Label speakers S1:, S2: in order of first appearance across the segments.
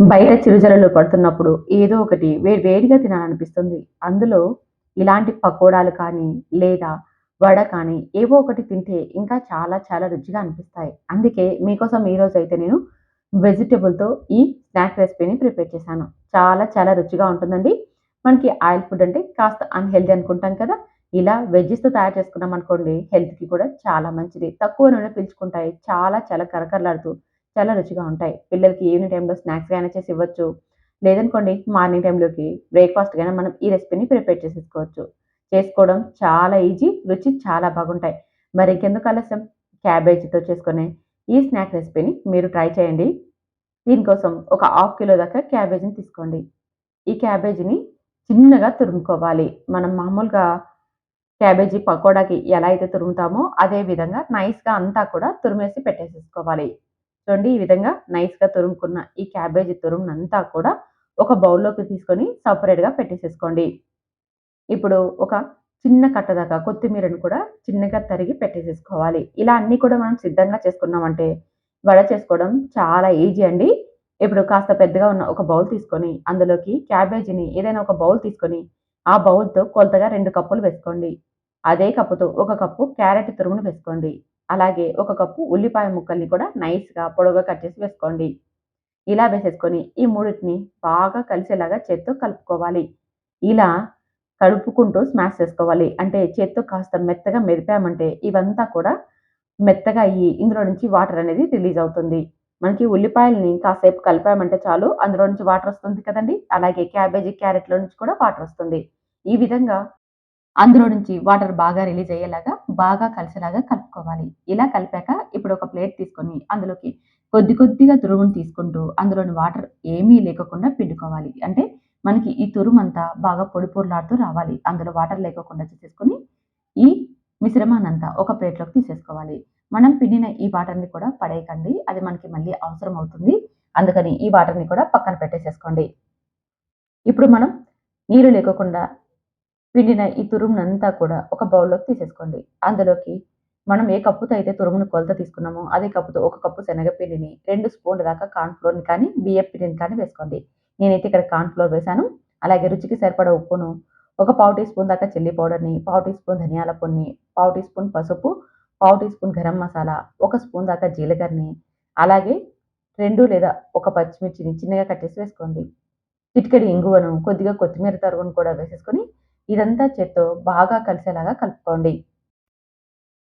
S1: బయట చిరుజలలో పడుతున్నప్పుడు ఏదో ఒకటి వేడి వేడిగా తినాలనిపిస్తుంది. అందులో ఇలాంటి పకోడాలు కానీ, లేదా వడ కానీ ఏవో ఒకటి తింటే ఇంకా చాలా చాలా రుచిగా అనిపిస్తాయి. అందుకే మీకోసం ఈరోజైతే నేను వెజిటబుల్‌తో ఈ స్నాక్ రెసిపీని ప్రిపేర్ చేశాను. చాలా చాలా రుచిగా ఉంటుందండి. మనకి ఆయిల్ ఫుడ్ అంటే కాస్త అన్హెల్దీ అనుకుంటాం కదా! ఇలా వెజ్జెస్తో తయారు చేసుకున్నాం అనుకోండి హెల్త్‌కి కూడా చాలా మంచిది. తక్కువ నూనె పీల్చుకుంటాయి. చాలా చాలా కరకరలాడుతూ చాలా రుచిగా ఉంటాయి. పిల్లలకి ఈవినింగ్ టైంలో స్నాక్స్ అయినా చేసి ఇవ్వచ్చు. లేదనుకోండి మార్నింగ్ టైంలోకి బ్రేక్‌ఫాస్ట్‌గా మనం ఈ రెసిపీని ప్రిపేర్ చేసేసుకోవచ్చు. చేసుకోవడం చాలా ఈజీ. రుచి చాలా బాగుంటాయి. మరి ఇంకెందుకు ఆలస్యం క్యాబేజీతో చేసుకునే ఈ స్నాక్ రెసిపీని మీరు ట్రై చేయండి. దీనికోసం ఒక హాఫ్ కిలో దాకా క్యాబేజీని తీసుకోండి. ఈ క్యాబేజీని చిన్నగా తురుముకోవాలి. మనం మామూలుగా క్యాబేజీ పకోడాకి ఎలా అయితే తురుముతామో అదే విధంగా నైస్‌గా అంతా కూడా తురిమేసి పెట్టేసేసుకోవాలి. చూడండి ఈ విధంగా నైస్‌గా తురుముకున్న ఈ క్యాబేజీ తురుమునంతా కూడా ఒక బౌల్‌లోకి తీసుకొని సపరేట్గా పెట్టేసేసుకోండి. ఇప్పుడు ఒక చిన్న కట్ట దాకా కొత్తిమీరను కూడా చిన్నగా తరిగి పెట్టేసేసుకోవాలి. ఇలా అన్నీ కూడా మనం సిద్ధంగా చేసుకున్నామంటే వడ చేసుకోవడం చాలా ఈజీ అండి. ఇప్పుడు కాస్త పెద్దగా ఉన్న ఒక బౌల్ తీసుకొని అందులోకి క్యాబేజీని ఏదైనా ఒక బౌల్ తీసుకొని ఆ బౌల్‌తో కొలతగా రెండు కప్పులు వేసుకోండి. అదే కప్పుతో ఒక కప్పు క్యారెట్ తురుమును వేసుకోండి. అలాగే ఒక కప్పు ఉల్లిపాయ ముక్కల్ని కూడా నైస్‌గా పొడవుగా కట్ చేసి వేసుకోండి. ఇలా వేసేసుకొని ఈ మూడిటిని బాగా కలిసేలాగా చేత్తో కలుపుకోవాలి. ఇలా కలుపుకుంటూ స్మాష్ చేసుకోవాలి. అంటే చేత్తో కాస్త మెత్తగా మెదిపామంటే ఇవంతా కూడా మెత్తగా అయ్యి ఇందులో నుంచి వాటర్ అనేది రిలీజ్ అవుతుంది. మనకి ఉల్లిపాయలని కాసేపు కలిపామంటే చాలు అందులో నుంచి వాటర్ వస్తుంది కదండీ! అలాగే క్యాబేజీ, క్యారెట్‌లో నుంచి కూడా వాటర్ వస్తుంది. ఈ విధంగా అందులో నుంచి వాటర్ బాగా రిలీజ్ అయ్యేలాగా బాగా కలిసేలాగా కలుపుకోవాలి. ఇలా కలిపాక ఇప్పుడు ఒక ప్లేట్ తీసుకొని అందులోకి కొద్ది కొద్దిగా తురుగును తీసుకుంటూ అందులోని వాటర్ ఏమీ లేకుండా పిండుకోవాలి. అంటే మనకి ఈ తురుమంతా బాగా పొడి పొడిలాడుతూ రావాలి. అందులో వాటర్ లేకోకుండా చేసేసుకొని ఈ మిశ్రమాన్నంతా ఒక ప్లేట్‌లోకి తీసేసుకోవాలి. మనం పిండిన ఈ వాటర్‌ని కూడా పడేయకండి. అది మనకి మళ్ళీ అవసరం అవుతుంది. అందుకని ఈ వాటర్‌ని కూడా పక్కన పెట్టేసేసుకోండి. ఇప్పుడు మనం నీరు లేకుండా పిండిన ఈ తురుమునంతా కూడా ఒక బౌల్‌లోకి తీసేసుకోండి. అందులోకి మనం ఏ కప్పుతో అయితే తురుమును కొలత తీసుకున్నామో అదే కప్పుతో ఒక కప్పు శనగపిండిని, రెండు స్పూన్ల దాకా కార్న్ఫ్లోర్ని కానీ, బియ్యం పిండిని కానీ వేసుకోండి. నేనైతే ఇక్కడ కార్న్ఫ్లోర్ వేశాను. అలాగే రుచికి సరిపడ ఉప్పును, ఒక పావు టీ స్పూన్ దాకా చిల్లీ పౌడర్‌ని, పావు టీ స్పూన్ ధనియాల పొడిని, పావు టీ స్పూన్ పసుపు, పావు టీ స్పూన్ గరం మసాలా, ఒక స్పూన్ దాకా జీలకర్రని, అలాగే రెండు లేదా ఒక పచ్చిమిర్చిని చిన్నగా కట్ చేసి వేసుకోండి. చిటికెడి ఇంగువను, కొద్దిగా కొత్తిమీర తరుగును కూడా వేసేసుకొని ఇదంతా చేత్తో బాగా కలిసేలాగా కలుపుకోండి.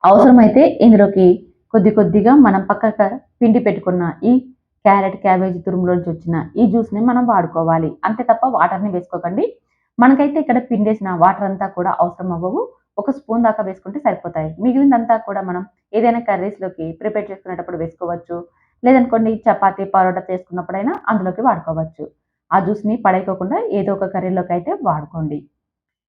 S1: అవసరమైతే ఇందులోకి కొద్ది కొద్దిగా మనం పక్కక పిండి పెట్టుకున్న ఈ క్యారెట్, క్యాబేజీ తురుములోంచి వచ్చిన ఈ జ్యూస్‌ని మనం వాడుకోవాలి. అంతే తప్ప వాటర్‌ని వేసుకోకండి. మనకైతే ఇక్కడ పిండేసిన వాటర్ అంతా కూడా అవసరం అవ్వవు. ఒక స్పూన్ దాకా వేసుకుంటే సరిపోతాయి. మిగిలినదంతా కూడా మనం ఏదైనా కర్రీస్‌లోకి ప్రిపేర్ చేసుకునేటప్పుడు వేసుకోవచ్చు. లేదనుకోండి చపాతీ, పరోటా చేసుకున్నప్పుడైనా అందులోకి వాడుకోవచ్చు. ఆ జ్యూస్‌ని పడేయకోకుండా ఏదో ఒక కర్రీలోకి అయితే వాడుకోండి.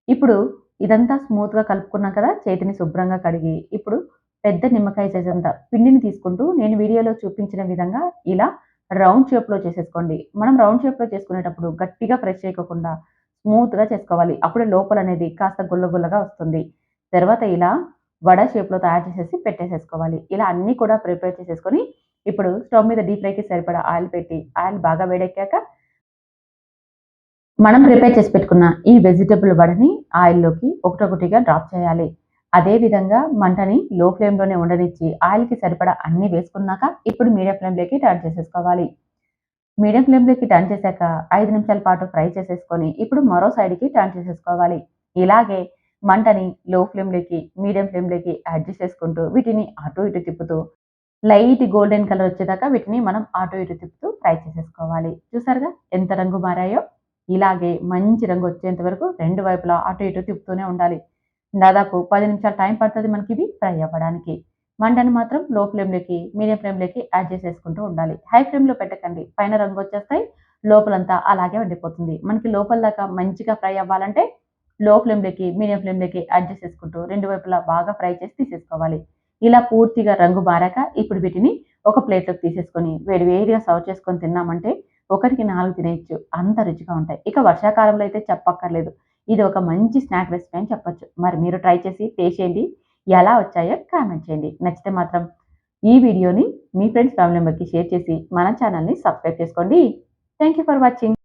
S1: ఇప్పుడు ఇదంతా స్మూత్‌గా కలుపుకున్నాం కదా! చేతిని శుభ్రంగా కడిగి ఇప్పుడు పెద్ద నిమ్మకాయ సైజ్ అంత పిండిని తీసుకుంటూ నేను వీడియోలో చూపించిన విధంగా ఇలా రౌండ్ షేప్‌లో చేసేసుకోండి. మనం రౌండ్ షేప్‌లో చేసుకునేటప్పుడు గట్టిగా ప్రెస్ చేయకుండా స్మూత్‌గా చేసుకోవాలి. అప్పుడే లోపల అనేది కాస్త గుల్ల గుల్లగా వస్తుంది. తర్వాత ఇలా వడ షేప్‌లో తయారు చేసేసి పెట్టేసేసుకోవాలి. ఇలా అన్నీ కూడా ప్రిపేర్ చేసేసుకొని ఇప్పుడు స్టవ్ మీద డీప్ ఫ్రైకి సరిపడా ఆయిల్ పెట్టి ఆయిల్ బాగా వేడెక్కాక మనం ప్రిపేర్ చేసి పెట్టుకున్న ఈ వెజిటబుల్ వడని ఆయిల్‌లోకి ఒకటొకటిగా డ్రాప్ చేయాలి. అదే విధంగా మంటని లో ఫ్లేమ్‌లోనే ఉండనిచ్చి ఆయిల్‌కి సరిపడా అన్నీ వేసుకున్నాక ఇప్పుడు మీడియం ఫ్లేమ్‌లోకి టర్న్ చేసేసుకోవాలి. మీడియం ఫ్లేమ్‌లోకి టర్న్ చేశాక ఐదు నిమిషాల పాటు ఫ్రై చేసేసుకొని ఇప్పుడు మరో సైడ్‌కి టర్న్ చేసేసుకోవాలి. ఇలాగే మంటని లో ఫ్లేమ్‌లోకి, మీడియం ఫ్లేమ్‌లోకి అడ్జస్ట్ చేసుకుంటూ వీటిని అటు ఇటు తిప్పుతూ లైట్ గోల్డెన్ కలర్ వచ్చేదాకా వీటిని మనం అటు ఇటు తిప్పుతూ ఫ్రై చేసేసుకోవాలి. చూసారుగా ఎంత రంగు మారాయో? ఇలాగే మంచి రంగు వచ్చేంత వరకు రెండు వైపులా అటు ఇటు తిప్పుతూనే ఉండాలి. దాదాపు పది నిమిషాలు టైం పడుతుంది మనకి ఇవి ఫ్రై అవ్వడానికి. మంటని మాత్రం లో ఫ్లేమ్‌లోకి, మీడియం ఫ్లేమ్‌లోకి యాడ్ చేసుకుంటూ ఉండాలి. హై ఫ్లేమ్‌లో పెట్టకండి. పైన రంగు వచ్చేస్తాయి లోపలంతా అలాగే ఉండిపోతుంది. మనకి లోపల దాకా మంచిగా ఫ్రై అవ్వాలంటే లో ఫ్లేమ్‌లోకి, మీడియం ఫ్లేమ్‌లోకి యాడ్ చేసుకుంటూ రెండు వైపులా బాగా ఫ్రై చేసి తీసేసుకోవాలి. ఇలా పూర్తిగా రంగు మారాక ఇప్పుడు వీటిని ఒక ప్లేట్‌లోకి తీసేసుకొని వేడి వేడిగా సర్వ్ చేసుకొని తిన్నామంటే ఒకటికి 4 తినేయొచ్చు. అంత రుచిగా ఉంటాయి. ఇక వర్షాకాలంలో అయితే చెప్పక్కర్లేదు. ఇది ఒక మంచి స్నాక్ రెసిపీ అని చెప్పొచ్చు. మరి మీరు ట్రై చేసి టేస్ట్ చేయండి. ఎలా వచ్చాయో కామెంట్ చేయండి. నచ్చితే మాత్రం ఈ వీడియోని మీ ఫ్రెండ్స్, ఫ్యామిలీ మెంబర్‌కి షేర్ చేసి మన ఛానల్‌ని సబ్స్క్రైబ్ చేసుకోండి. Thank you for watching